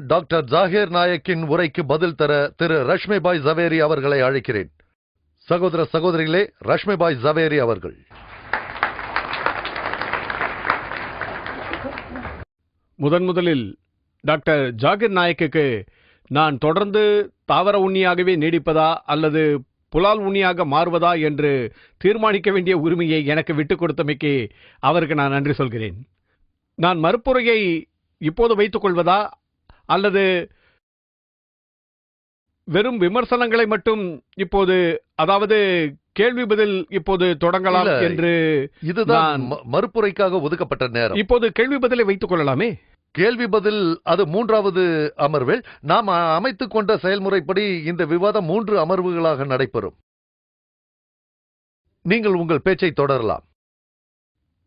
Doctor Zakir நாயக்கின் உரைக்கு பதில் தர திரு ரஷ்மிபாய் ஜவேரி அவர்களை அழைக்கிறேன். சகோதர சகோதரிகளே ரஷ்மிபாய் ஜவேரி அவர்கள். முதன் முதலில் டாக்டர் ஜாகிர் நாயக்குக்கு நான் தொடர்ந்து தாவர உண்ணியாகவே நீடிப்பதா அல்லது புலால் உண்ணியாக மாறுவதா என்று தீர்மானிக்க வேண்டிய உரிமையை எனக்கு விட்டுக் கொடுத்தமைக்கு அவருக்கு நான் நன்றி சொல்கிறேன். நான் மறுப்புரையை இப்போது வைத்துக் கொள்வதா அல்லது வெறும் விமர்சனங்களை மட்டும் இப்போது அதாவது கேள்வி பதில் இப்போது தொடங்கலாம் என்று இதுதான் மறுப்புரைக்காக ஒதுக்கப்பட்ட நேரம். இப்போது கேள்வி பதிலை வைத்துக் கொள்ளலாமே? கேள்வி பதில் அது மூன்றாவது அமர்வில் நாம் அமைத்துக் கொண்ட செயல்முறைப்படி இந்த விவாதம் மூன்று அமர்வுகளாக நடைபெறும். நீங்கள் உங்கள் பேச்சை தொடரலாம்.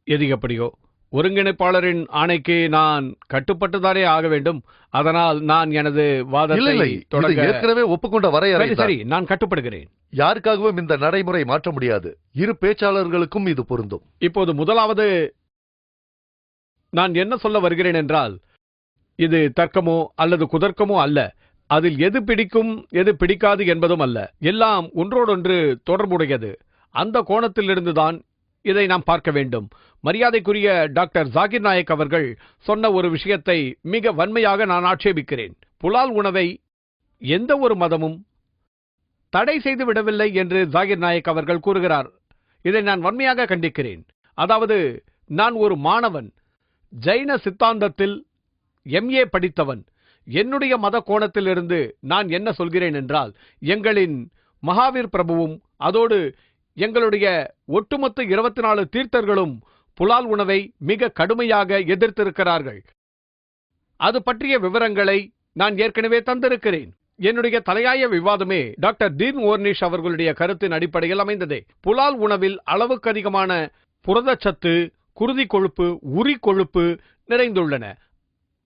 எது எப்படியோ ஒருங்கிணைப்பாளரின் ஆணைக்கு நான் கட்டுப்பட்டுதானே ஆக வேண்டும். அதனால் நான் எனது வாதத்தை தொடங்க ஏற்கனவே ஒப்புக்கொண்ட வரையறை. சரி நான் கட்டுப்படுகிறேன். யாருக்காகவும் இந்த நடைமுறை மாற்ற முடியாது. இரு பேச்சாளர்களுக்கும் இது பொருந்தும். இப்போது முதலாவது நான் என்ன சொல்ல வருகிறேன் என்றால் இது தர்க்கமோ அல்லது குதர்க்கமோ அல்ல. அதில் எது பிடிக்கும் எது பிடிக்காது என்பதும் அல்ல. எல்லாம் ஒன்றோடொன்று தொடர்புடையது. அந்த கோணத்திலிருந்துதான் இதை நாம் பார்க்க வேண்டும். மரியாதைக்குரிய டாக்டர் ஜாகிர் நாயக் அவர்கள் சொன்ன ஒரு விஷயத்தை மிக வன்மையாக நான் ஆட்சேபிக்கிறேன். புலால் உணவை எந்த ஒரு மதமும் தடை செய்து விடவில்லை என்று ஜாகிர் நாயக் அவர்கள் கூறுகிறார். இதை நான் வன்மையாக கண்டிக்கிறேன். அதாவது நான் ஒரு மாணவன் ஜைன சித்தாந்தத்தில் எம்ஏ படித்தவன் என்னுடைய மத கோணத்திலிருந்து நான் என்ன சொல்கிறேன் என்றால் எங்களின் மகாவீர் பிரபுவும் அதோடு எங்களுடைய ஒட்டுமொத்த இருபத்தி நாலு தீர்த்தர்களும் புலால் உணவை மிக கடுமையாக எதிர்த்திருக்கிறார்கள். அது பற்றிய விவரங்களை நான் ஏற்கனவே தந்திருக்கிறேன். என்னுடைய தலையாய விவாதமே டாக்டர் தீன் ஓர்னிஷ் அவர்களுடைய கருத்தின் அடிப்படையில் அமைந்ததே. புலால் உணவில் அளவுக்கு அதிகமான புரதச்சத்து குருதி கொழுப்பு உரி கொழுப்பு நிறைந்துள்ளன.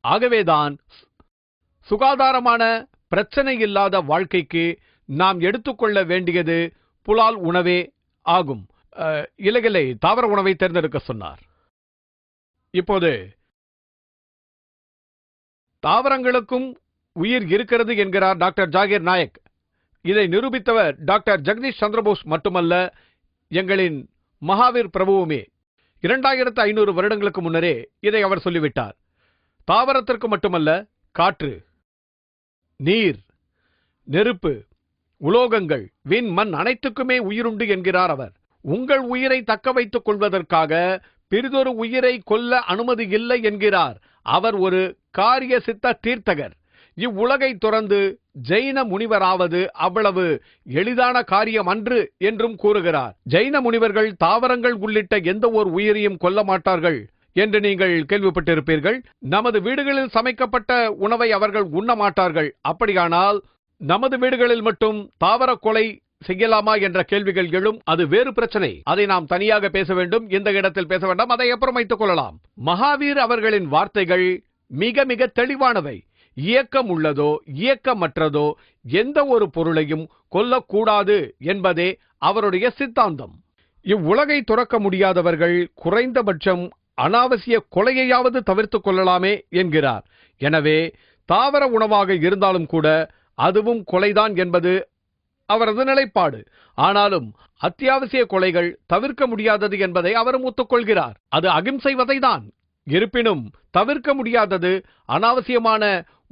ஆகவேதான் சுகாதாரமான பிரச்சனை இல்லாத வாழ்க்கைக்கு நாம் எடுத்துக்கொள்ள வேண்டியது புலால் உணவே ஆகும். இலைகளை இலகிலை தாவர உணவை தேர்ந்தெடுக்க சொன்னார். இப்போது தாவரங்களுக்கும் உயிர் இருக்கிறது என்கிறார் டாக்டர் ஜாகிர் நாயக். இதை நிரூபித்தவர் டாக்டர் ஜெகதீஷ் சந்திரபோஸ் மட்டுமல்ல எங்களின் மகாவீர் பிரபுவுமே. இரண்டாயிரத்து ஐநூறு வருடங்களுக்கு முன்னரே இதை அவர் சொல்லிவிட்டார். தாவரத்திற்கு மட்டுமல்ல காற்று நீர் நெருப்பு உலோகங்கள் விண் மண் அனைத்துக்குமே உயிருண்டு என்கிறார் அவர். உங்கள் உயிரை தக்க வைத்துக் கொள்வதற்காக பிறிதொரு உயிரை கொல்ல அனுமதி இல்லை என்கிறார். அவர் ஒரு காரிய சித்த தீர்த்தகர். இவ்வுலகை துறந்து ஜெயின முனிவராவது அவ்வளவு எளிதான காரியம் அன்று என்றும் கூறுகிறார். ஜெயின முனிவர்கள் தாவரங்கள் உள்ளிட்ட எந்த ஒரு உயிரையும் கொல்ல மாட்டார்கள் என்று நீங்கள் கேள்விப்பட்டிருப்பீர்கள். நமது வீடுகளில் சமைக்கப்பட்ட உணவை அவர்கள் உண்ண மாட்டார்கள். அப்படியானால் நமது வீடுகளில் மட்டும் தாவர கொலை செய்யலாமா என்ற கேள்விகள் எழும் அது வேறு பிரச்சனை. அதை நாம் தனியாக பேச வேண்டும். இந்த இடத்தில் பேச வேண்டாம். அதை அப்புறம் வைத்துக் கொள்ளலாம். மகாவீர் அவர்களின் வார்த்தைகள் மிக மிக தெளிவானவை. இயக்கம் உள்ளதோ இயக்கமற்றதோ எந்த ஒரு பொருளையும் கொல்லக்கூடாது என்பதே அவருடைய சித்தாந்தம். இவ்வுலகை துறக்க முடியாதவர்கள் குறைந்தபட்சம் அனாவசிய கொலையையாவது தவிர்த்துக் கொள்ளலாமே என்கிறார். எனவே தாவர உணவாக இருந்தாலும் கூட அதுவும் கொலைதான் என்பது அவரது நிலைப்பாடு. ஆனாலும் அத்தியாவசிய கொலைகள் தவிர்க்க முடியாதது என்பதை அவரும் ஒத்துக்கொள்கிறார். அது அகிம்சை வதைதான் இருப்பினும் தவிர்க்க முடியாதது அனாவசியமான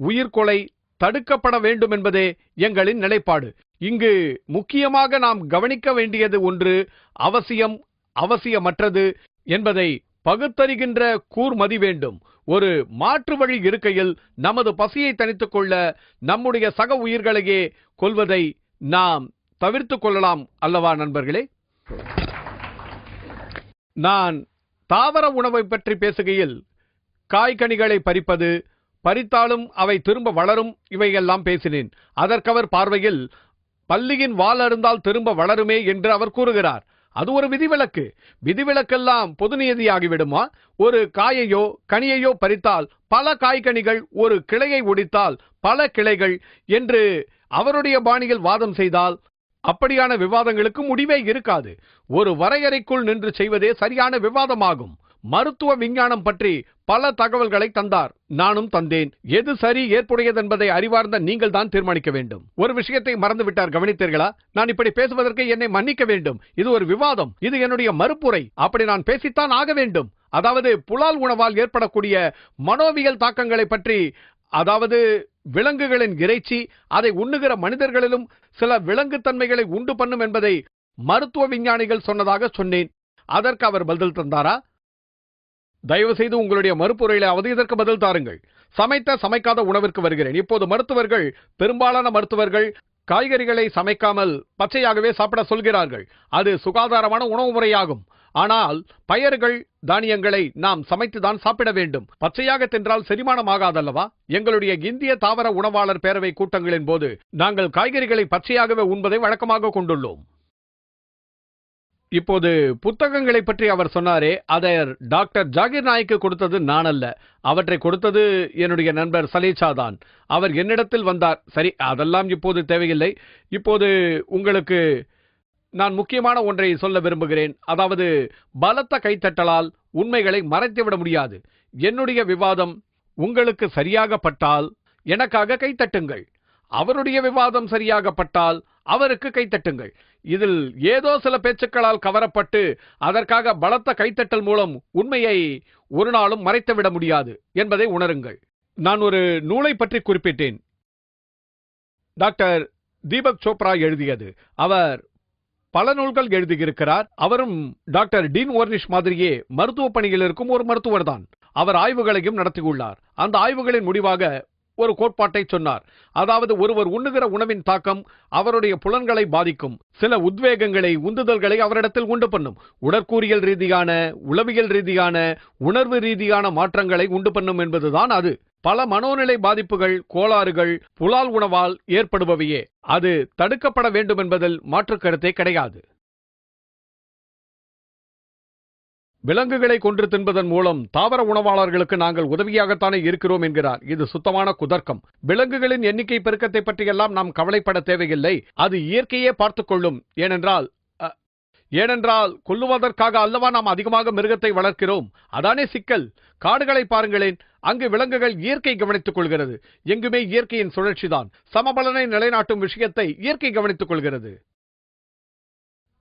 உயிர்கொலை தடுக்கப்பட வேண்டும் என்பதே எங்களின் நிலைப்பாடு. இங்கு முக்கியமாக நாம் கவனிக்க வேண்டியது ஒன்று அவசியம் அவசியமற்றது என்பதை பகுத்தறிகின்ற கூர்மதி வேண்டும். ஒரு மாற்று வழி இருக்கையில் நமது பசியை தணித்துக் கொள்ள நம்முடைய சக உயிர்களையே கொள்வதை நாம் தவிர்த்துக் கொள்ளலாம் அல்லவா நண்பர்களே? நான் தாவர உணவை பற்றி பேசுகையில் காய்கனிகளை பறிப்பது பறித்தாலும் அவை திரும்ப வளரும் இவையெல்லாம் பேசினேன். அதற்கவர் பார்வையில் பள்ளியின் வால் அருந்தால் திரும்ப வளருமே என்று அவர் கூறுகிறார். அது ஒரு விதிவிலக்கு. விதிவிலக்கெல்லாம் பொது நியதியாகிவிடுமா? ஒரு காயையோ கனியையோ பறித்தால் பல காய்கனிகள் ஒரு கிளையை ஒடித்தால் பல கிளைகள் என்று அவருடைய பாணியில் வாதம் செய்தால் அப்படியான விவாதங்களுக்கு முடிவே இருக்காது. ஒரு வரையறைக்குள் நின்று செய்வதே சரியான விவாதமாகும். மருத்துவ விஞ்ஞானம் பற்றி பல தகவல்களை தந்தார். நானும் தந்தேன். எது சரி ஏற்புடையது என்பதை அறிவார்ந்த நீங்கள் தான் தீர்மானிக்க வேண்டும். ஒரு விஷயத்தை மறந்துவிட்டார் கவனித்தீர்களா? நான் இப்படி பேசுவதற்கு என்னை மன்னிக்க வேண்டும். இது ஒரு விவாதம். இது என்னுடைய மறுப்புரை. அப்படி நான் பேசித்தான் ஆக வேண்டும். அதாவது புலால் உணவால் ஏற்படக்கூடிய மனோவியல் தாக்கங்களை பற்றி அதாவது விலங்குகளின் இறைச்சி அதை உண்ணுகிற மனிதர்களிலும் சில விலங்குத்தன்மைகளை உண்டு பண்ணும் என்பதை மருத்துவ விஞ்ஞானிகள் சொன்னதாக சொன்னேன். அதற்கு அவர் பதில் தந்தாரா? தயவு செய்து உங்களுடைய மறுப்புரையிலாவது இதற்கு பதில் தாருங்கள். சமைத்த சமைக்காத உணவிற்கு வருகிறேன். இப்போது மருத்துவர்கள் பெரும்பாலான மருத்துவர்கள் காய்கறிகளை சமைக்காமல் பச்சையாகவே சாப்பிட சொல்கிறார்கள். அது சுகாதாரமான உணவு முறையாகும். ஆனால் பயறுகள் தானியங்களை நாம் சமைத்துதான் சாப்பிட வேண்டும். பச்சையாக தின்றால் செரிமானமாகாதல்லவா? எங்களுடைய இந்திய தாவர உணவாளர் பேரவை கூட்டங்களின் போது நாங்கள் காய்கறிகளை பச்சையாகவே உண்பதை வழக்கமாக கொண்டுள்ளோம். இப்போது புத்தகங்களை பற்றி அவர் சொன்னாரே அதை டாக்டர் ஜாகிர் நாய்க்கு கொடுத்தது நான் அல்ல அவற்றை கொடுத்தது என்னுடைய நண்பர் சலீச்சா தான். அவர் என்னிடத்தில் வந்தார். சரி அதெல்லாம் இப்போது தேவையில்லை. இப்போது உங்களுக்கு நான் முக்கியமான ஒன்றை சொல்ல விரும்புகிறேன். அதாவது பலத்த கைத்தட்டலால் உண்மைகளை மறைத்துவிட முடியாது. என்னுடைய விவாதம் உங்களுக்கு சரியாகப்பட்டால் எனக்காக கைத்தட்டுங்கள். அவருடைய விவாதம் சரியாகப்பட்டால் அவருக்கு கைத்தட்டுங்கள். இதில் ஏதோ சில பேச்சுக்களால் கவரப்பட்டு அதற்காக பலத்த கைத்தட்டல் மூலம் உண்மையை ஒரு நாளும் மறைத்துவிட முடியாது என்பதை உணருங்கள். நான் ஒரு நூலை பற்றி குறிப்பிட்டேன். டாக்டர் தீபக் சோப்ரா எழுதியது. அவர் பல நூல்கள் எழுதியிருக்கிறார். அவரும் டாக்டர் டீன் ஓர்னிஷ் மாதிரியே மருத்துவ பணியில் இருக்கும் ஒரு மருத்துவர் தான் அவர் ஆய்வுகளையும் நடத்தியுள்ளார். அந்த ஆய்வுகளின் முடிவாக ஒரு கோட்பாட்டை சொன்னார். அதாவது ஒருவர் உண்ணுகிற உணவின் தாக்கம் அவருடைய புலன்களை பாதிக்கும். சில உத்வேகங்களை உந்துதல்களை அவரிடத்தில் உண்டு பண்ணும். உடற்கூறியல் ரீதியான உளவியல் ரீதியான உணர்வு ரீதியான மாற்றங்களை உண்டு பண்ணும் என்பதுதான் அது. பல மனோநிலை பாதிப்புகள் கோளாறுகள் புலால் உணவால் ஏற்படுபவையே. அது தடுக்கப்பட வேண்டும் என்பதில் மாற்று கருத்தே கிடையாது. விலங்குகளை கொன்று தின்பதன் மூலம் தாவர உணவாளர்களுக்கு நாங்கள் உதவியாகத்தானே இருக்கிறோம் என்கிறார். இது சுத்தமான குதர்க்கம். விலங்குகளின் எண்ணிக்கை பெருக்கத்தை பற்றியெல்லாம் நாம் கவலைப்பட தேவையில்லை. அது இயற்கையே பார்த்துக்கொள்ளும் ஏனென்றால் ஏனென்றால் கொல்லுவதற்காக அல்லவா நாம் அதிகமாக மிருகத்தை வளர்க்கிறோம். அதானே சிக்கல். காடுகளை பாருங்களேன். அங்கு விலங்குகள் இயற்கை கவனித்துக் கொள்கிறது. எங்குமே இயற்கையின் சுழற்சிதான். சமபலனை நிலைநாட்டும் விஷயத்தை இயற்கை கவனித்துக் கொள்கிறது.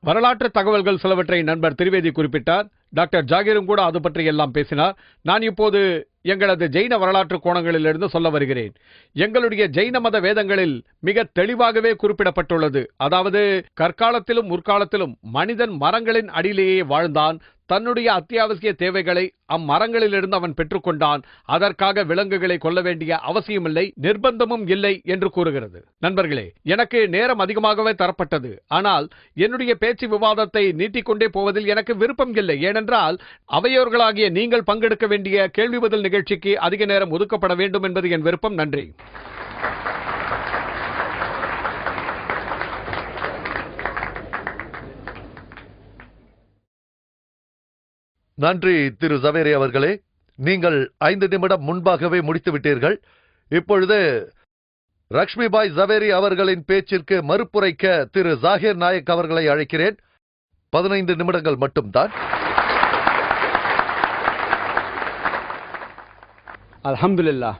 வரலாற்று தகவல்கள் சிலவற்றை நண்பர் திரிவேதி குறிப்பிட்டார். டாக்டர் ஜாகிரும் கூட அது பற்றி எல்லாம் பேசினார். நான் இப்போது எங்களது ஜெயின வரலாற்று கோணங்களிலிருந்து சொல்ல வருகிறேன். எங்களுடைய ஜெயின மத வேதங்களில் மிக தெளிவாகவே குறிப்பிடப்பட்டுள்ளது. அதாவது கற்காலத்திலும் முற்காலத்திலும் மனிதன் மரங்களின் அடியிலேயே வாழ்ந்தான். தன்னுடைய அத்தியாவசிய தேவைகளை அம்மரங்களிலிருந்து அவன் பெற்றுக்கொண்டான். அதற்காக விலங்குகளை கொல்ல வேண்டிய அவசியமில்லை நிர்பந்தமும் இல்லை என்று கூறுகிறது. நண்பர்களே எனக்கு நேரம் அதிகமாகவே தரப்பட்டது. ஆனால் என்னுடைய பேச்சு விவாதத்தை நீட்டிக்கொண்டே போவதில் எனக்கு விருப்பம் இல்லை. ஏனென்றால் அவையோர்களாகிய நீங்கள் பங்கெடுக்க வேண்டிய கேள்வி பதில் நிகழ்ச்சிக்கு அதிக நேரம் ஒதுக்கப்பட வேண்டும் என்பது என் விருப்பம். நன்றி. நன்றி திரு ஜவேரி அவர்களே நீங்கள் ஐந்து நிமிடம் முன்பாகவே முடித்து விட்டீர்கள் இப்பொழுது லக்ஷ்மிபாய் ஜவேரி அவர்களின் பேச்சிற்கு மறுப்புரைக்க திரு ஜாகிர் நாயக் அவர்களை அழைக்கிறேன் பதினைந்து நிமிடங்கள் மட்டும்தான் الحمد لله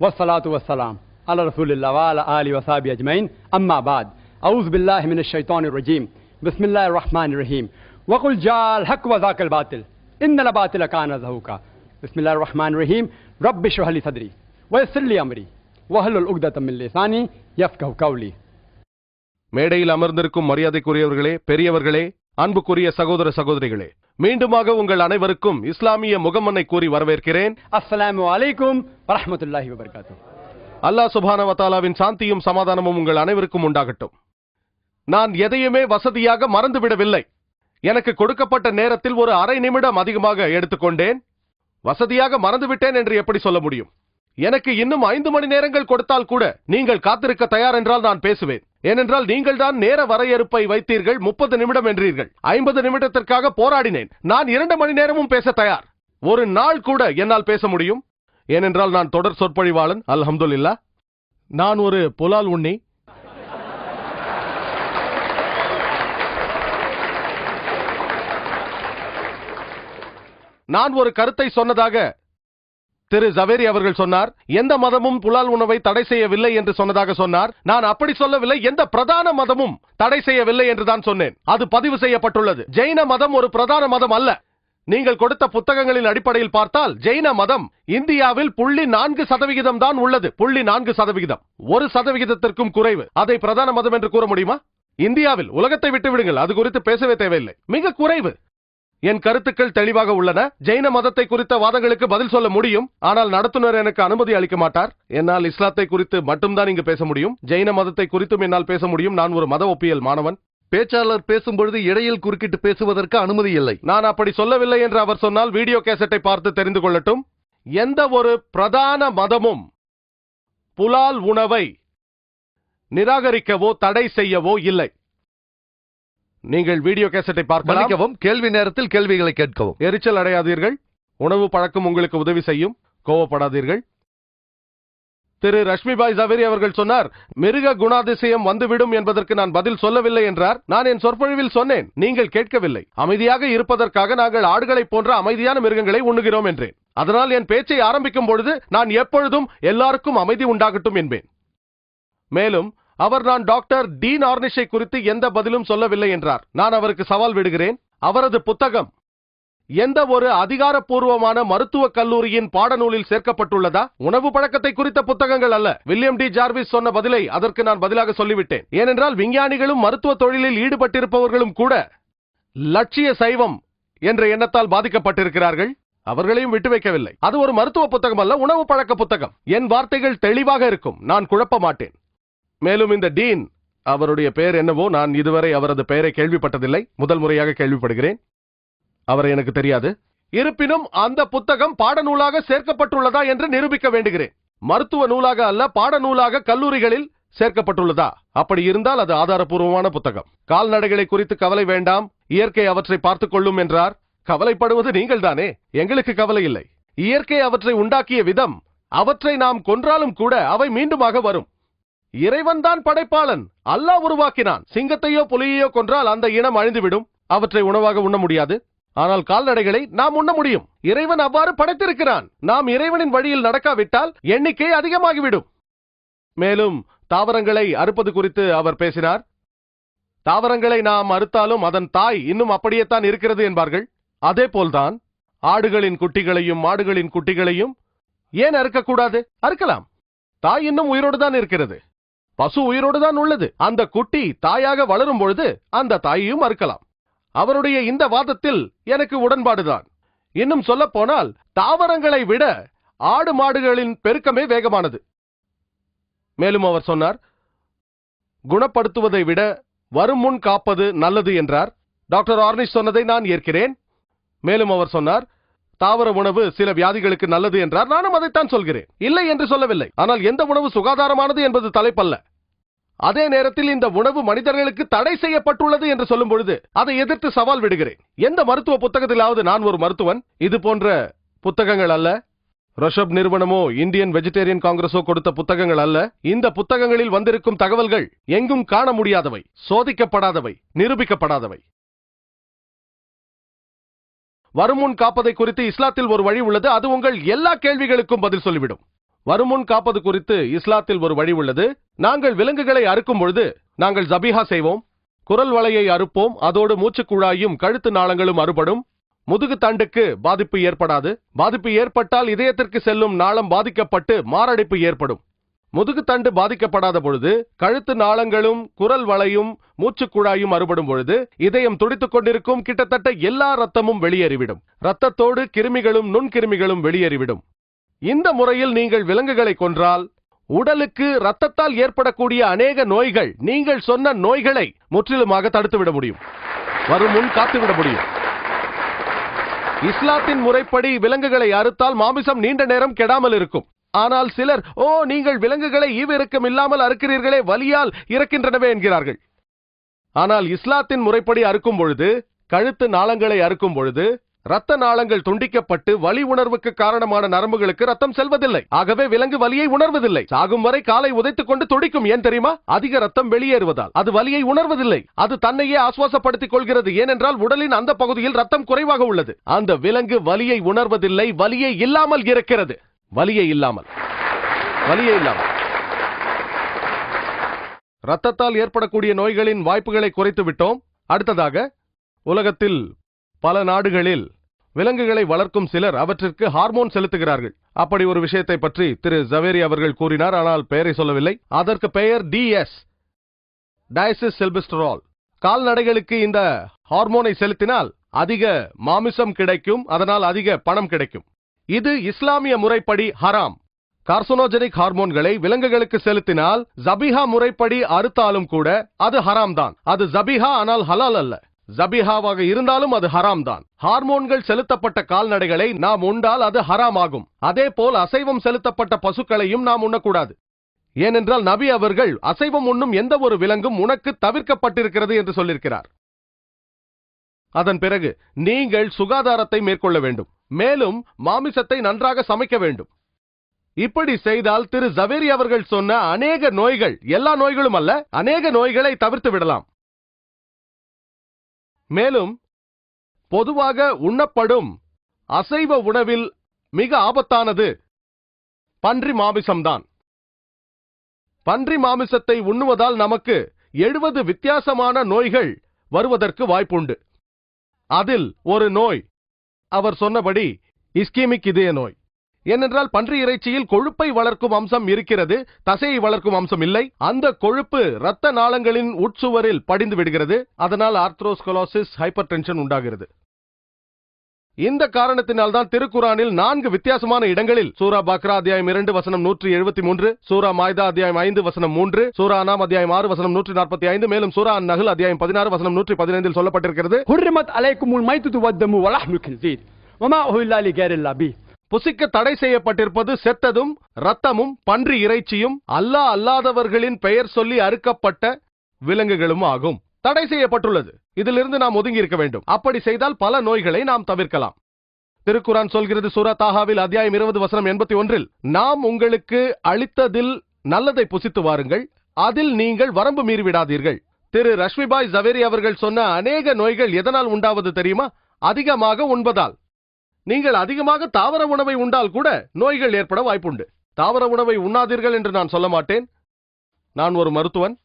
والصلاة والسلام على رسول الله وعلى آله وصحبه أجمعين أما بعد أعوذ بالله من الشيطان الرجيم بسم الله الرحمن الرحيم وقل جاء الحق وذاك الباطل إن الباطل كان زهوكا بسم الله الرحمن الرحيم رب اشرح لي صدري ويسر لي أمري واحلل عقدة من لساني يفقه قولي மேடையில் அமர்ந்திருக்கும் மரியாதைக்குரியவர்களே பெரியவர்களே அன்புக்குரிய சகோதர சகோதரிகளே மீண்டுமாக உங்கள் அனைவருக்கும் இஸ்லாமிய முகமன்னை கூறி வரவேற்கிறேன் السلام عليكم ورحمة الله وبركاته அல்லாஹ் சுபான வத்தாலாவின் சாந்தியும் சமாதானமும் உங்கள் அனைவருக்கும் உண்டாகட்டும் நான் எதையுமே வசதியாக மறந்துவிடவில்லை எனக்கு கொடுக்கப்பட்ட நேரத்தில் ஒரு அரை நிமிடம் அதிகமாக எடுத்துக்கொண்டேன். வசதியாக மறந்துவிட்டேன் என்று எப்படி சொல்ல முடியும்? எனக்கு இன்னும் ஐந்து மணி நேரங்கள் கொடுத்தால் கூட நீங்கள் காத்திருக்க தயார் என்றால் நான் பேசுவேன். ஏனென்றால் நீங்கள் தான் நேர வரையறுப்பை வைத்தீர்கள் முப்பது நிமிடம் என்றீர்கள். ஐம்பது நிமிடத்திற்காக போராடினேன். நான் இரண்டு மணி நேரமும் பேச தயார். ஒரு நாள் கூட என்னால் பேச முடியும். ஏனென்றால் நான் தொடர் சொற்பொழிவாளன் அல்ஹம்துல்லா நான் ஒரு புலால் உண்ணி நான் ஒரு கருத்தை சொன்னதாக திரு ஜவேரி அவர்கள் சொன்னார். எந்த மதமும் புலால் உணவை தடை செய்யவில்லை என்று சொன்னதாக சொன்னார். நான் அப்படி சொல்லவில்லை. எந்த பிரதான மதமும் தடை செய்யவில்லை என்று தான் சொன்னேன். அது பதிவு செய்யப்பட்டுள்ளது. ஜெயின மதம் ஒரு பிரதான மதம் அல்ல. நீங்கள் கொடுத்த புத்தகங்களின் அடிப்படையில் பார்த்தால் ஜெயின மதம் இந்தியாவில் புள்ளி நான்கு சதவிகிதம் தான் உள்ளது. புள்ளி நான்கு சதவிகிதம். ஒரு சதவிகிதத்திற்கும் குறைவு. அதை பிரதான மதம் என்று கூற முடியுமா? இந்தியாவில் உலகத்தை விட்டு விடுங்கள். அது குறித்து பேசவே தேவையில்லை. மிக குறைவு. என் கருத்துக்கள் தெளிவாக உள்ளன. ஜெயின மதத்தை குறித்த வாதங்களுக்கு பதில் சொல்ல முடியும். ஆனால் நடத்துனர் எனக்கு அனுமதி அளிக்க மாட்டார். என்னால் இஸ்லாத்தை குறித்து மட்டும்தான் இங்கு பேச முடியும். ஜெயின மதத்தை குறித்தும் என்னால் பேச முடியும். நான் ஒரு மத ஒப்பியல் மாணவன். பேச்சாளர் பேசும்பொழுது இடையில் குறுக்கிட்டு பேசுவதற்கு அனுமதி இல்லை. நான் அப்படி சொல்லவில்லை என்று அவர் சொன்னால் வீடியோ கேசட்டை பார்த்து தெரிந்து கொள்ளட்டும். எந்த ஒரு பிரதான மதமும் புலால் உணவை நிராகரிக்கவோ தடை செய்யவோ இல்லை. நீங்கள் வீடியோ கேசட்டை பார்க்கலாம். மன்னிக்கவும் கேள்வி நேரத்தில் கேள்விகளை கேட்கவும். எரிச்சல் அடையாதீர்கள். உணவு பழக்கம் உங்களுக்கு உதவி செய்யும். கோவப்படாதீர்கள். திரு ரஷ்மிபாய் ஜவேரி அவர்கள் சொன்னார் மிருக குணாதிசயம் வந்துவிடும் என்பதற்கு நான் பதில் சொல்லவில்லை என்றார். நான் என் சொற்பொழிவில் சொன்னேன் நீங்கள் கேட்கவில்லை. அமைதியாக இருப்பதற்காக நாங்கள் ஆடுகளைப் போன்ற அமைதியான மிருகங்களை உண்ணுகிறோம் என்றேன். அதனால் என் பேச்சை ஆரம்பிக்கும் பொழுது நான் எப்பொழுதும் எல்லாருக்கும் அமைதி உண்டாகட்டும் என்பேன். மேலும் அவர் நான் டாக்டர் டீன் ஆர்னிஷை குறித்து எந்த பதிலும் சொல்லவில்லை என்றார். நான் அவருக்கு சவால் விடுகிறேன். அவரது புத்தகம் எந்த ஒரு அதிகாரப்பூர்வமான மருத்துவக் கல்லூரியின் பாடநூலில் சேர்க்கப்பட்டுள்ளதா? உணவு பழக்கத்தை குறித்த புத்தகங்கள் அல்ல. William D. ஜார்விஸ் சொன்ன பதிலை அதற்கு நான் பதிலாக சொல்லிவிட்டேன். ஏனென்றால் விஞ்ஞானிகளும் மருத்துவ தொழிலில் ஈடுபட்டிருப்பவர்களும் கூட லட்சிய சைவம் என்ற எண்ணத்தால் பாதிக்கப்பட்டிருக்கிறார்கள். அவர்களையும் விட்டு வைக்கவில்லை. அது ஒரு மருத்துவ புத்தகம் அல்ல உணவு பழக்க புத்தகம். என் வார்த்தைகள் தெளிவாக இருக்கும். நான் குழப்ப மாட்டேன். மேலும் இந்த டீன் அவருடைய பெயர் என்னவோ நான் இதுவரை அவரது பெயரை கேள்விப்பட்டதில்லை. முதல் முறையாக கேள்விப்படுகிறேன். அவரை எனக்கு தெரியாது. இருப்பினும் அந்த புத்தகம் பாடநூலாக சேர்க்கப்பட்டுள்ளதா என்று நிரூபிக்க வேண்டுகிறேன். மருத்துவ நூலாக அல்ல பாடநூலாக கல்லூரிகளில் சேர்க்கப்பட்டுள்ளதா? அப்படி இருந்தால் அது ஆதாரப்பூர்வமான புத்தகம். கால்நடைகளை குறித்து கவலை வேண்டாம். இயற்கை அவற்றை பார்த்துக் கொள்ளும் என்றார். கவலைப்படுவது நீங்கள்தானே எங்களுக்கு கவலை இல்லை. இயற்கை அவற்றை உண்டாக்கிய விதம் அவற்றை நாம் கொன்றாலும் கூட அவை மீண்டுமாக வரும். இறைவன் தான் படைப்பாளன். அல்லாஹ் உருவாக்கினான். சிங்கத்தையோ புலியையோ கொன்றால் அந்த இனம் அழிந்துவிடும். அவற்றை உணவாக உண்ண முடியாது. ஆனால் கால்நடைகளை நாம் உண்ண முடியும். இறைவன் அவ்வாறு படைத்திருக்கிறான். நாம் இறைவனின் வழியில் நடக்காவிட்டால் எண்ணிக்கை அதிகமாகிவிடும். மேலும் தாவரங்களை அறுப்பது குறித்து அவர் பேசினார். தாவரங்களை நாம் அறுத்தாலும் அதன் தாய் இன்னும் அப்படியேத்தான் இருக்கிறது என்பார்கள். அதே போல்தான் ஆடுகளின் குட்டிகளையும் மாடுகளின் குட்டிகளையும் ஏன் அறுக்கக்கூடாது? அறுக்கலாம். தாய் இன்னும் உயிரோடு தான் இருக்கிறது. பசு உயிரோடு தான் உள்ளது. அந்த குட்டி தாயாக வளரும் பொழுது அந்த தாயையும் அறுக்கலாம் அவருடைய இந்த வாதத்தில் எனக்கு உடன்பாடுதான். இன்னும் சொல்ல போனால் தாவரங்களை விட ஆடு மாடுகளின் பெருக்கமே வேகமானது. மேலும் அவர் சொன்னார் குணப்படுத்துவதை விட வரும் முன் காப்பது நல்லது என்றார். டாக்டர் ஆர்னிஷ் சொன்னதை நான் ஏற்கிறேன். மேலும் அவர் சொன்னார் தாவர உணவு சில வியாதிகளுக்கு நல்லது என்றார். நானும் அதைத்தான் சொல்கிறேன். இல்லை என்று சொல்லவில்லை. ஆனால் எந்த உணவு சுகாதாரமானது என்பது தலைப்பல்ல. அதே நேரத்தில் இந்த உணவு மனிதர்களுக்கு தடை செய்யப்பட்டுள்ளது என்று சொல்லும் பொழுது அதை எதிர்த்து சவால் விடுகிறேன். எந்த மருத்துவ புத்தகத்திலாவது நான் ஒரு மருத்துவன்? இது போன்ற புத்தகங்கள் அல்ல. ரிஷப் நிறுவனமோ இந்தியன் வெஜிடேரியன் காங்கிரஸோ கொடுத்த புத்தகங்கள் அல்ல. இந்த புத்தகங்களில் வந்திருக்கும் தகவல்கள் எங்கும் காண முடியாதவை சோதிக்கப்படாதவை நிரூபிக்கப்படாதவை. வருமுன் காப்பதை குறித்து இஸ்லாத்தில் ஒரு வழி உள்ளது. அது உங்கள் எல்லா கேள்விகளுக்கும் பதில் சொல்லிவிடும். வருமுன் காப்பது குறித்து இஸ்லாத்தில் ஒரு வழி உள்ளது. நாங்கள் விலங்குகளை அறுக்கும் பொழுது நாங்கள் ஜபீஹா செய்வோம். குரல் வளையை அறுப்போம். அதோடு மூச்சுக்குழாயும் கழுத்து நாளங்களும் அறுபடும். முதுகு தண்டுக்கு பாதிப்பு ஏற்படாது. பாதிப்பு ஏற்பட்டால் இதயத்திற்கு செல்லும் நாளம் பாதிக்கப்பட்டு மாரடைப்பு ஏற்படும். முதுகு தண்டு பாதிக்கப்படாத பொழுது கழுத்து நாளங்களும் குரல் வளையும் மூச்சுக்குழாயும் அறுபடும் பொழுது இதயம் துடித்துக் கொண்டிருக்கும். கிட்டத்தட்ட எல்லா ரத்தமும் வெளியேறிவிடும். ரத்தத்தோடு கிருமிகளும் நுண்கிருமிகளும் வெளியேறிவிடும். இந்த முறையில் நீங்கள் விலங்குகளை கொன்றால் உடலுக்கு ரத்தத்தால் ஏற்படக்கூடிய அநேக நோய்கள் நீங்கள் சொன்ன நோய்களை முற்றிலுமாக தடுத்துவிட முடியும். வரும் முன் காத்துவிட முடியும். இஸ்லாத்தின் முறைப்படி விலங்குகளை அறுத்தால் மாமிசம் நீண்ட நேரம் கெடாமல் இருக்கும். ஆனால் சிலர் ஓ நீங்கள் விலங்குகளை ஈவிரக்கம் இல்லாமல் அறுக்கிறீர்களே வலியால் இறக்கின்றனவே என்கிறார்கள். ஆனால் இஸ்லாத்தின் முறைப்படி அறுக்கும் பொழுது கழுத்து நாளங்களை அறுக்கும் பொழுது ரத்த நாளங்கள் துண்டிக்கப்பட்டு வலி உணர்வுக்கு காரணமான நரம்புகளுக்கு ரத்தம் செல்வதில்லை. ஆகவே விலங்கு வலியை உணர்வதில்லை. சாகும் வரை காலை உதைத்துக் கொண்டு துடிக்கும் ஏன் தெரியுமா? அதிக ரத்தம் வெளியேறுவதால். அது வலியை உணர்வதில்லை. அது தன்னையே ஆசுவாசப்படுத்திக் கொள்கிறது. ஏனென்றால் உடலின் அந்த பகுதியில் ரத்தம் குறைவாக உள்ளது. அந்த விலங்கு வலியை உணர்வதில்லை. வலியை இல்லாமல் இருக்கிறது. வலியை இல்லாமல். வலியை இல்லாமல். ரத்தத்தால் ஏற்படக்கூடிய நோய்களின் வாய்ப்புகளை குறைத்து விட்டோம். அடுத்ததாக உலகத்தில் பல நாடுகளில் விலங்குகளை வளர்க்கும் சிலர் அவற்றிற்கு ஹார்மோன் செலுத்துகிறார்கள். அப்படி ஒரு விஷயத்தை பற்றி திரு ஜவேரி அவர்கள் கூறினார் ஆனால் பெயரை சொல்லவில்லை. அதற்கு பெயர் டிஎஸ் டயசிஸ் செல்பிஸ்டரால் கால்நடைகளுக்கு இந்த ஹார்மோனை செலுத்தினால் அதிக மாமிசம் கிடைக்கும் அதனால் அதிக பணம் கிடைக்கும். இது இஸ்லாமிய முறைப்படி ஹராம். கார்சனோஜெனிக் ஹார்மோன்களை விலங்குகளுக்கு செலுத்தினால் ஜபிஹா முறைப்படி அறுத்தாலும் கூட அது ஹராம் தான் அது ஜபிஹா ஆனால் ஹலால் அல்ல. ஜபிஹாவாக இருந்தாலும் அது ஹராம் தான் ஹார்மோன்கள் செலுத்தப்பட்ட கால்நடைகளை நாம் உண்டால் அது ஹராம் ஆகும் அதே போல் அசைவம் செலுத்தப்பட்ட பசுக்களையும் நாம் உண்ணக்கூடாது. ஏனென்றால் நபி அவர்கள் அசைவம் உண்ணும் எந்த ஒரு விலங்கும் உனக்கு தவிர்க்கப்பட்டிருக்கிறது என்று சொல்லியிருக்கிறார். அதன் பிறகு நீங்கள் சுகாதாரத்தை மேற்கொள்ள வேண்டும். மேலும் மாமிசத்தை நன்றாக சமைக்க வேண்டும். இப்படி செய்தால் திரு ஜவேரி அவர்கள் சொன்ன அநேக நோய்கள் எல்லா நோய்களும் அல்ல அநேக நோய்களை தவிர்த்து விடலாம். மேலும் பொதுவாக உண்ணப்படும் அசைவ உணவில் மிக ஆபத்தானது பன்றி மாமிசம்தான். பன்றி மாமிசத்தை உண்ணுவதால் நமக்கு எழுபது வித்தியாசமான நோய்கள் வருவதற்கு வாய்ப்புண்டு. அதில் ஒரு நோய் அவர் சொன்னபடி இஸ்கீமிக் இதய நோய். ஏனென்றால் பன்றி இறைச்சியில் கொழுப்பை வளர்க்கும் அம்சம் இருக்கிறது தசையை வளர்க்கும் அம்சம் இல்லை. அந்த கொழுப்பு இரத்த நாளங்களின் உட்சுவரில் படிந்து விடுகிறது. அதனால் ஆர்த்ரோஸ்கலோசிஸ் ஹைப்பர் டென்ஷன் உண்டாகிறது. இந்த காரணத்தினால் தான் திருக்குரானில் நான்கு வித்தியாசமான இடங்களில் சூரா பக்ரா அத்தியாயம் இரண்டு வசனம் நூற்றி எழுபத்தி மூன்று சூரா மாய்தா அத்தியாயம் ஐந்து வசனம் மூன்று சூரா அனாம் அத்தியாயம் ஆறு வசனம் நூற்றி நாற்பத்தி ஐந்து மேலும் சூரா நகல் அத்தியாயம் பதினாறு வசனம் நூற்றி பதினைந்தில் சொல்லப்பட்டிருக்கிறது. புசிக்க தடை செய்யப்பட்டிருப்பது செத்ததும் ரத்தமும் பன்றி இறைச்சியும் அல்லா அல்லாதவர்களின் பெயர் சொல்லி அறுக்கப்பட்ட விலங்குகளும் ஆகும். தடை செய்யப்பட்டுள்ளது. இதிலிருந்து நாம் ஒதுங்கி இருக்க வேண்டும். அப்படி செய்தால் பல நோய்களை நாம் தவிர்க்கலாம். திருக்குரான் சொல்கிறது சூரா தாகாவில் அத்தியாயம் இருபது வசனம் எண்பத்தி ஒன்றில் நாம் உங்களுக்கு அளித்ததில் நல்லதை புசித்து வாருங்கள். அதில் நீங்கள் வரம்பு மீறிவிடாதீர்கள். திரு ரஷ்மிபாய் ஜவேரி அவர்கள் சொன்ன அநேக நோய்கள் எதனால் உண்டாவது தெரியுமா? அதிகமாக உண்பதால். நீங்கள் அதிகமாக தாவர உணவை உண்டால் கூட நோய்கள் ஏற்பட வாய்ப்புண்டு. தாவர உணவை உண்ணாதீர்கள் என்று நான் சொல்ல மாட்டேன். நான் ஒரு மருத்துவன்.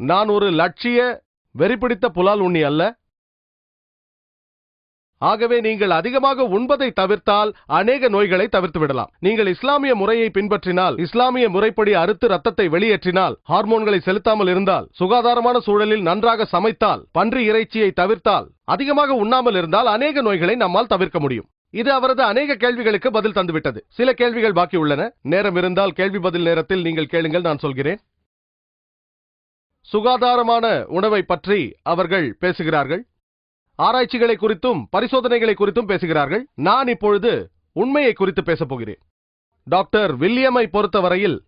நான் ஒரு லட்சிய வெறிப்பிடித்த புலால் உண்ணி அல்ல. ஆகவே நீங்கள் அதிகமாக உண்பதை தவிர்த்தால் அநேக நோய்களை தவிர்த்து விடலாம். நீங்கள் இஸ்லாமிய முறையை பின்பற்றினால் இஸ்லாமிய முறைப்படி அறுத்து ரத்தத்தை வெளியேற்றினால் ஹார்மோன்களை செலுத்தாமல் இருந்தால் சுகாதாரமான சூழலில் நன்றாக சமைத்தால் பன்றி இறைச்சியை தவிர்த்தால் அதிகமாக உண்ணாமல் இருந்தால் அநேக நோய்களை நம்மால் தவிர்க்க முடியும். இது அவரது அநேக கேள்விகளுக்கு பதில் தந்துவிட்டது. சில கேள்விகள் பாக்கி உள்ளன. நேரம் இருந்தால் கேள்வி பதில் நேரத்தில் நீங்கள் கேளுங்கள் நான் சொல்கிறேன். சுகாதாரமான உணவை பற்றி அவர்கள் பேசுகிறார்கள். ஆராய்ச்சிகளை குறித்தும் பரிசோதனைகளை குறித்தும் பேசுகிறார்கள். நான் இப்பொழுது உண்மையை குறித்து பேசப் போகிறேன். டாக்டர் வில்லியமை பொறுத்தவரையில்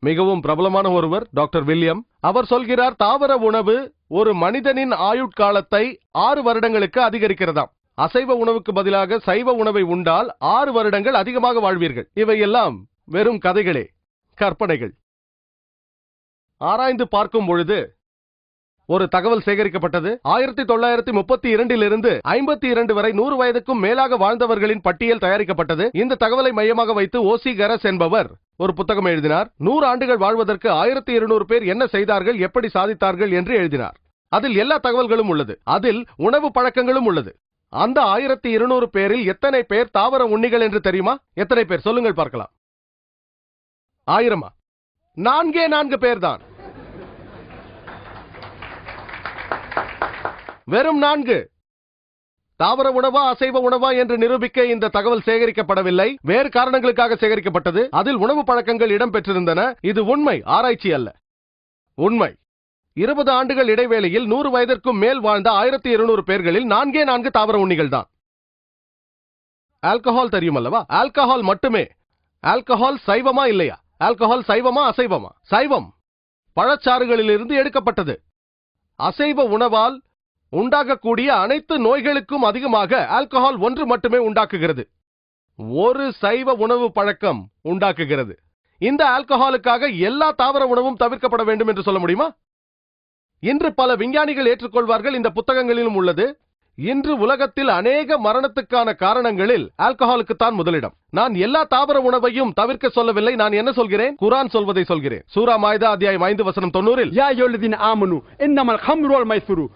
மிகவும் பிரபலமான ஒருவர் டாக்டர் வில்லியம். அவர் சொல்கிறார் தாவர உணவு ஒரு மனிதனின் ஆயுட்காலத்தை ஆறு வருடங்களுக்கு அதிகரிக்கிறதாம். அசைவ உணவுக்கு பதிலாக சைவ உணவை உண்டால் ஆறு வருடங்கள் அதிகமாக வாழ்வீர்கள். இவையெல்லாம் வெறும் கதைகளே கற்பனைகள். ஆராய்ந்து பார்க்கும் பொழுது ஒரு தகவல் சேகரிக்கப்பட்டது. ஆயிரத்தி தொள்ளாயிரத்தி முப்பத்தி இரண்டிலிருந்து ஐம்பத்தி இரண்டு வரை நூறு வயதுக்கும் மேலாக வாழ்ந்தவர்களின் பட்டியல் தயாரிக்கப்பட்டது. இந்த தகவலை மையமாக வைத்து ஓசி கரஸ் என்பவர் ஒரு புத்தகம் எழுதினார். நூறு ஆண்டுகள் வாழ்வதற்கு ஆயிரத்தி இருநூறு பேர் என்ன செய்தார்கள் எப்படி சாதித்தார்கள் என்று எழுதினார். அதில் எல்லா தகவல்களும் உள்ளது. அதில் உணவு பழக்கங்களும் உள்ளது. அந்த ஆயிரத்தி இருநூறு பேரில் எத்தனை பேர் தாவர உண்ணிகள் என்று தெரியுமா? எத்தனை பேர்? சொல்லுங்கள் பார்க்கலாம். ஆயிரமா? நான்கே நான்கு பேர்தான். வெறும் நான்கு. தாவர உணவா அசைவ உணவா என்று நிரூபிக்க இந்த தகவல் சேகரிக்கப்படவில்லை. வேறு காரணங்களுக்காக சேகரிக்கப்பட்டது. அதில் உணவு பழக்கங்கள் இடம்பெற்றிருந்தன. இது உண்மை ஆராய்ச்சி அல்ல. உண்மை. இருபது ஆண்டுகள் இடைவேளையில் நூறு வயதிற்கும் மேல் வாழ்ந்த ஆயிரத்தி இருநூறு பேர்களில் நான்கே நான்கு தாவர உண்ணிகள் தான். ஆல்கஹால் தெரியும் அல்லவா ஆல்கஹால் மட்டுமே. ஆல்கஹால் சைவமா இல்லையா? ஆல்கஹால் சைவமா அசைவமா? சைவம். பழச்சாறுகளிலிருந்து எடுக்கப்பட்டது. அசைவ உணவால் உண்டாகக்கூடிய அனைத்து நோய்களுக்கும் அதிகமாக ஆல்கஹால் ஒன்று மட்டுமே உண்டாக்குகிறது. ஒரு சைவ உணவு பழக்கம் உண்டாக்குகிறது. இந்த ஆல்கஹாலுக்காக எல்லா தாவர உணவும் தவிர்க்கப்பட வேண்டும் என்று சொல்ல முடியுமா? இன்று பல விஞ்ஞானிகள் ஏற்றுக்கொள்வார்கள் இந்த புத்தகங்களிலும் உள்ளது. இன்று உலகத்தில் அநேக மரணத்துக்கான காரணங்களில் ஆல்கஹாலுக்கு தான் முதலிடம். நான் எல்லா தாவர உணவையும் தவிர்க்க சொல்லவில்லை. நான் என்ன சொல்கிறேன்? குரான் சொல்வதை சொல்கிறேன். சூரா மாயதா அத்தியாயம் ஐந்து வசனம் தொண்ணூறில் யா யோலதின் ஆமனு என்னமல் ஹம்ரோல் மைசூரு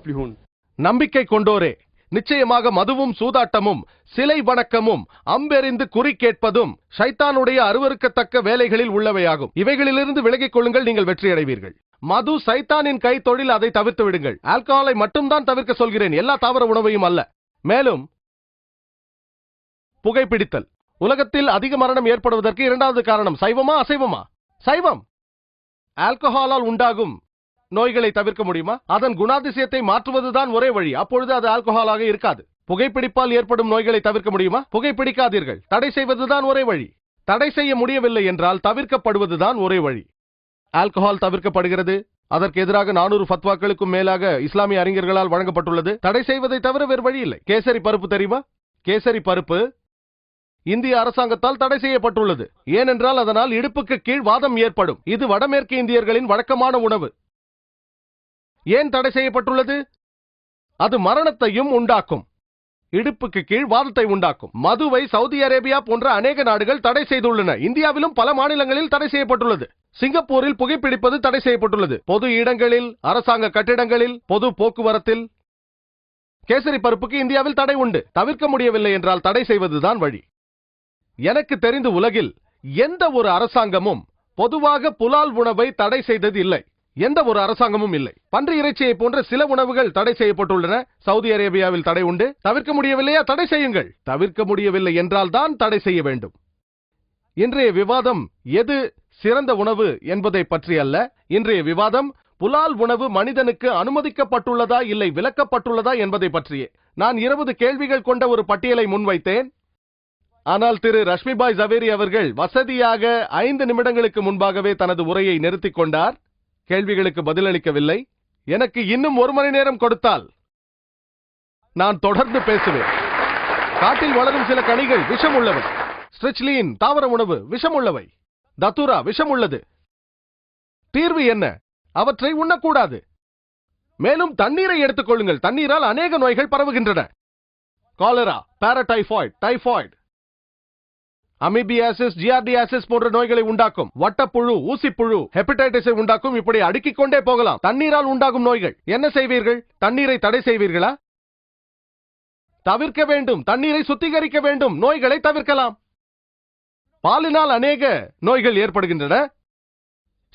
வரன் நம்பிக்கை கொண்டோரே நிச்சயமாக மதுவும் சூதாட்டமும் சிலை வணக்கமும் அம்பெறிந்து குறி கேட்பதும் ஷைத்தானுடைய அருவருக்கத்தக்க வேலைகளில் உள்ளவையாகும். இவைகளிலிருந்து விலகிக் கொள்ளுங்கள் நீங்கள் வெற்றியடைவீர்கள். மது சைத்தானின் கை தொழில் அதை தவிர்த்து விடுங்கள். ஆல்கஹாலை மட்டும்தான் தவிர்க்க சொல்கிறேன். எல்லா தாவர உணவையும் அல்ல. மேலும் புகைப்பிடித்தல். உலகத்தில் அதிக மரணம் ஏற்படுவதற்கு இரண்டாவது காரணம் சைவமா அசைவமா? சைவம். ஆல்கஹாலால் உண்டாகும் நோய்களை தவிர்க்க முடியுமா? அதன் குணாதிசயத்தை மாற்றுவதுதான் ஒரே வழி. அப்பொழுது அது ஆல்கஹாலாக இருக்காது. புகைப்பிடிப்பால் ஏற்படும் நோய்களை தவிர்க்க முடியுமா? புகைப்பிடிக்காதீர்கள். தடை செய்வதுதான் ஒரே வழி. தடை செய்ய முடியவில்லை என்றால் தவிர்க்கப்படுவதுதான் ஒரே வழி. ஆல்கஹால் தவிர்க்கப்படுகிறது. அதற்கு எதிராக நானூறு ஃபத்வாக்களுக்கும் மேலாக இஸ்லாமிய அறிஞர்களால் வழங்கப்பட்டுள்ளது. தடை செய்வதை தவிர வேறு வழி இல்லை. கேசரி பருப்பு தெரியுமா? கேசரி பருப்பு இந்திய அரசாங்கத்தால் தடை செய்யப்பட்டுள்ளது. ஏனென்றால் அதனால் இடுப்புக்கு கீழ் வாதம் ஏற்படும். இது வடமேற்கு இந்தியர்களின் வழக்கமான உணவு. ஏன் தடை செய்யப்பட்டுள்ளது? அது மரணத்தையும் உண்டாக்கும். இடுப்புக்கு கீழ் வாதத்தை உண்டாக்கும். மதுவை சவுதி அரேபியா போன்ற அநேக நாடுகள் தடை செய்துள்ளன. இந்தியாவிலும் பல மாநிலங்களில் தடை செய்யப்பட்டுள்ளது. சிங்கப்பூரில் புகைப்பிடிப்பது தடை செய்யப்பட்டுள்ளது. பொது இடங்களில் அரசாங்க கட்டிடங்களில் பொது போக்குவரத்தில் கேசரி பருப்புக்கு இந்தியாவில் தடை உண்டு. தவிர்க்க முடியவில்லை என்றால் தடை செய்வதுதான் வழி. எனக்கு தெரிந்து உலகில் எந்த ஒரு அரசாங்கமும் பொதுவாக புலால் உணவை தடை செய்தது இல்லை எந்த ஒரு அரசாங்கமும் இல்லை. பன்றி இறைச்சியை போன்ற சில உணவுகள் தடை செய்யப்பட்டுள்ளன. சவுதி அரேபியாவில் தடை உண்டு. தவிர்க்க முடியவில்லையா? தடை செய்யுங்கள். தவிர்க்க முடியவில்லை என்றால் தான் தடை செய்ய வேண்டும். இன்றைய விவாதம் எது சிறந்த உணவு என்பதை பற்றி அல்ல. இன்றைய விவாதம் புலால் உணவு மனிதனுக்கு அனுமதிக்கப்பட்டுள்ளதா இல்லை விலக்கப்பட்டுள்ளதா என்பதை பற்றியே. நான் இருபது கேள்விகள் கொண்ட ஒரு பட்டியலை முன்வைத்தேன். ஆனால் திரு ரஷ்மிபாய் ஜவேரி அவர்கள் வசதியாக ஐந்து நிமிடங்களுக்கு முன்பாகவே தனது உரையை நிறுத்திக் கொண்டார். கேள்விகளுக்கு பதிலளிக்கவில்லை. எனக்கு இன்னும் ஒரு மணி நேரம் கொடுத்தால் நான் தொடர்ந்து பேசுவேன். காட்டில் வளரும் சில கனிகள் விஷம் உள்ளவை ஸ்ட்ரிச்லீன் தாவர உணவு விஷம் உள்ளவை தத்துரா விஷம் உள்ளது தீர்வு என்ன? அவற்றை உண்ணக்கூடாது. மேலும் தண்ணீரை எடுத்துக் கொள்ளுங்கள். தண்ணீரால் அநேக நோய்கள் பரவுகின்றன. Cholera paratyphoid typhoid. Amoebiasis giardiasis போன்ற நோய்களை உண்டாக்கும். வட்டப்புழு ஊசிப்புழு ஹெப்படைட்டிஸை உண்டாக்கும். இப்படி அடுக்கிக் கொண்டே போகலாம். தண்ணீரால் உண்டாகும் நோய்கள். என்ன செய்வீர்கள்? தண்ணீரை தடை செய்வீர்களா? தவிர்க்க வேண்டும். தண்ணீரை சுத்திகரிக்க வேண்டும். நோய்களை தவிர்க்கலாம். பாலினால் அநேக நோய்கள் ஏற்படுகின்றன.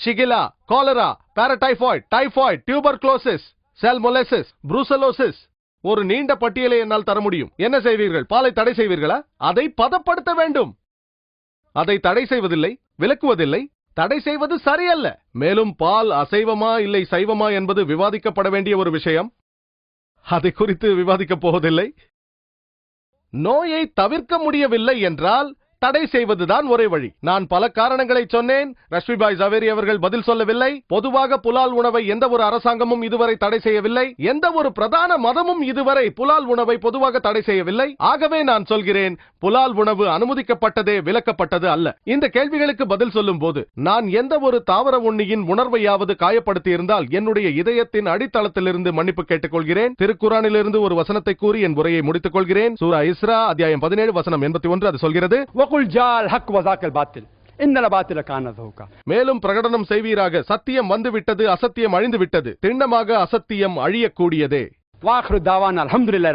Shigella cholera paratyphoid typhoid tuberculosis salmonellosis brucellosis. ஒரு நீண்ட பட்டியலை என்னால் தர முடியும். என்ன செய்வீர்கள்? பாலை தடை செய்வீர்களா? அதை பதப்படுத்த வேண்டும். அதை தடை செய்வதில்லை விலக்குவதில்லை. தடை செய்வது சரியல்ல. மேலும் பால் அசைவமா இல்லை சைவமா என்பது விவாதிக்கப்பட வேண்டிய ஒரு விஷயம். அதை குறித்து விவாதிக்கப் போவதில்லை. நோயை தவிர்க்க முடியவில்லை என்றால் தடை செய்வதுதான் ஒரே வழி. நான் பல காரணங்களை சொன்னேன். ரஷ்மிபாய் ஜவேரி அவர்கள் பதில் சொல்லவில்லை. பொதுவாக புலால் உணவை எந்த ஒரு அரசாங்கமும் இதுவரை தடை செய்யவில்லை. எந்த ஒரு பிரதான மதமும் இதுவரை புலால் உணவை பொதுவாக தடை செய்யவில்லை. ஆகவே நான் சொல்கிறேன் புலால் உணவு அனுமதிக்கப்பட்டதே விலக்கப்பட்டது அல்ல. இந்த கேள்விகளுக்கு பதில் சொல்லும் போது நான் எந்த ஒரு தாவர உண்ணியின் உணர்வையாவது காயப்படுத்தி இருந்தால் என்னுடைய இதயத்தின் அடித்தளத்திலிருந்து மன்னிப்பு கேட்டுக்கொள்கிறேன். திருக்குறானிலிருந்து ஒரு வசனத்தை கூறி என் உரையை முடித்துக் கொள்கிறேன் சூரா இஸ்ரா அத்தியாயம் பதினேழு வசனம் எண்பத்தி ஒன்று அது சொல்கிறது வகுல் ஜால் ஹக் வசாக்கல் பாத்தில் மேலும் பிரகடனம் செய்வீராக. சத்தியம் வந்துவிட்டது அசத்தியம் அழிந்து விட்டது திண்ணமாக அசத்தியம் அழியக்கூடியதே. வாஹ்ரு தாவான் அலமதுல்லா